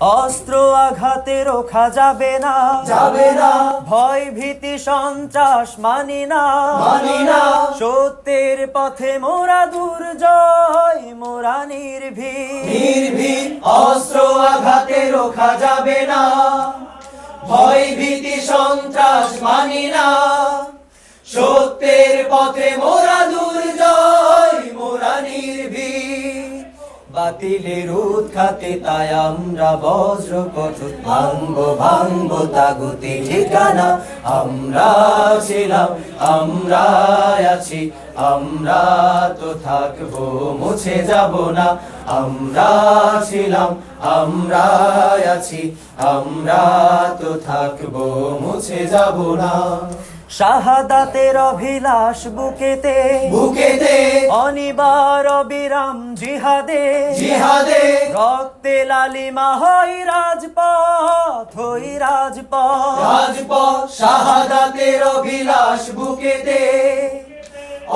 অস্ত্র আঘাতে রোখা যাবে না। যাবে না। ভয় ভীতি সন্ত্রাস মানি না। মানি না। সত্যের পথে মোরা দুর্জয় মোরা নির্ভীক। অস্ত্র আঘাতে রোখা যাবে না। ভয় ভীতি সন্ত্রাস মানি না। সত্যের পথে মোরা বাতিলের উৎখাতে তাই আমরা বজ্র কঠোর ভাঙ্গ ভাঙ্গ তাগুতে ঠিকানা, আমরা ছিলাম আমরা আছি, আমরা তো থাকব, মুছে যাব না। আমরা ছিলাম আমরা আছি, আমরা তো থাকব, মুছে যাব না। শাহাদাতের অভিলাষ বুকেতে বুকেতে অনিবার অবিরাম জিহাদে জিহাদে রক্তে লালিমা হয় রাজপথ হই রাজপথ। রাজপথ শাহাদাতের অভিলাষ বুকেতে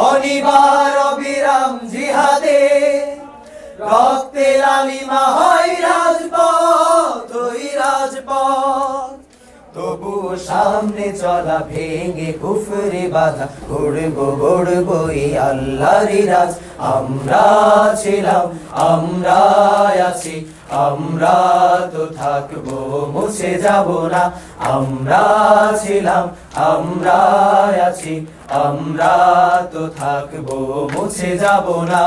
অনিবার অবিরাম জিহাদে রক্তে লালিমা হয় সামনে চলা ভেঙে কুফরে বাধা। গড়বো গড়বো এই আল্লাহর রাজ। আমরা ছিলাম, আমরা আছি, আমরা তো থাকব, মুছে যাব না। আমরা ছিলাম, আমরা আছি, আমরা তো থাকব, মুছে যাব না।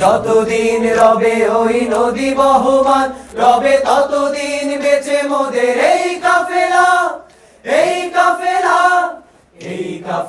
যতদিন রবে ওই নদী বহমান, রবে ততদিন বেঁচে মোদের এই কাফেলা।